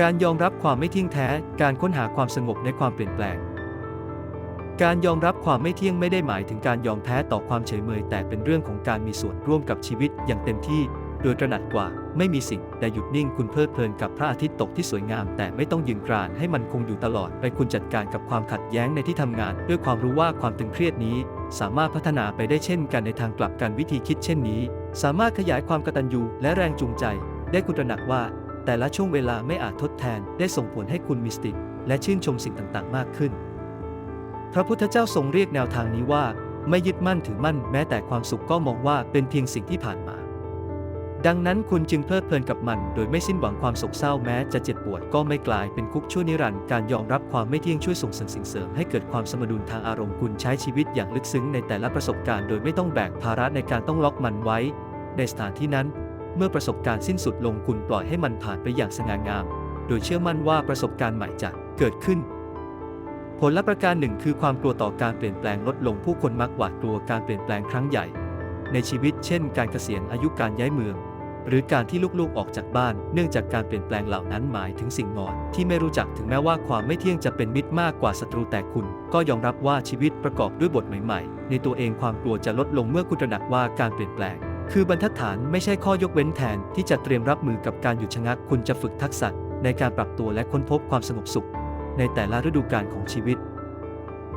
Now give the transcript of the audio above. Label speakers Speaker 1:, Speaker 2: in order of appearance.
Speaker 1: การยอมรับความไม่เที่ยงแท้ การค้นหาความสงบในความเปลี่ยนแปลง การยอมรับความไม่เที่ยงไม่ได้หมายถึงการยอมแพ้ต่อความเฉยเมย แต่เป็นเรื่องของการมีส่วนร่วมกับชีวิตอย่างเต็มที่ โดยตระหนักว่า ไม่มีสิ่งใดหยุดนิ่งคุณเพลิดเพลินกับพระอาทิตย์ตกที่สวยงาม แต่ไม่ต้องยืนกรานให้มันคงอยู่ตลอดไปคุณจัดการกับความขัดแย้งในที่ทำงาน ด้วยความรู้ว่าความตึงเครียดนี้ สามารถพัฒนาไปได้เช่นกันในทางกลับกันวิธีคิดเช่นนี้ สามารถขยายความกตัญญูและแรงจูงใจ ได้คุณตระหนักว่า แต่ละช่วงเวลาไม่อาจทดแทนได้ส่งผลให้คุณมีสติและชื่นชมสิ่งต่างๆ มากขึ้น พระพุทธเจ้าทรงเรียกแนวทางนี้ว่า ไม่ยึดมั่นถือมั่นแม้แต่ความสุขก็มองว่าเป็นเพียงสิ่งที่ผ่านมา ดังนั้นคุณจึงเพลิดเพลินกับมัน โดยไม่สิ้นหวังความโศกเศร้าแม้จะเจ็บปวดก็ไม่กลายเป็นคุกชั่วนิรันดร์การยอมรับความไม่เที่ยงช่วยส่งเสริมสิ่งเสริมให้เกิดความสมดุลทางอารมณ์คุณใช้ชีวิตอย่างลึกซึ้งในแต่ละประสบการณ์โดยไม่ต้องแบกภาระในการต้องล็อกมันไว้ ในสถานที่นั้น เมื่อประสบการณ์สิ้นสุดลงคุณปล่อยให้มันผ่านไปอย่างสง่างาม โดยเชื่อมั่นว่าประสบการณ์ใหม่จะเกิดขึ้น ผลลัพธ์ประการหนึ่งคือความกลัวต่อการเปลี่ยนแปลงลดลงผู้คนมักหวาดกลัวการเปลี่ยนแปลงครั้งใหญ่ ในชีวิตเช่น การเกษียณอายุการย้ายเมือง หรือการที่ลูกๆออกจากบ้าน เนื่องจากการเปลี่ยนแปลงเหล่านั้นหมายถึงสิ่งงอนที่ไม่รู้จักถึงแม้ว่าความไม่เที่ยงจะเป็นมิตรมากกว่าศัตรูแต่คุณ ก็ยอมรับว่าชีวิตประกอบด้วยบทใหม่ ๆ ในตัวเองความกลัวจะลดลงเมื่อคุณตระหนักว่าการเปลี่ยนแปลง คือบรรทัดฐานไม่ใช่ข้อยกเว้นแทนที่จะเตรียมรับมือกับการหยุดชะงักคุณจะฝึกทักษะในการปรับตัวและค้นพบความสงบสุข ในแต่ละฤดูกาลของชีวิต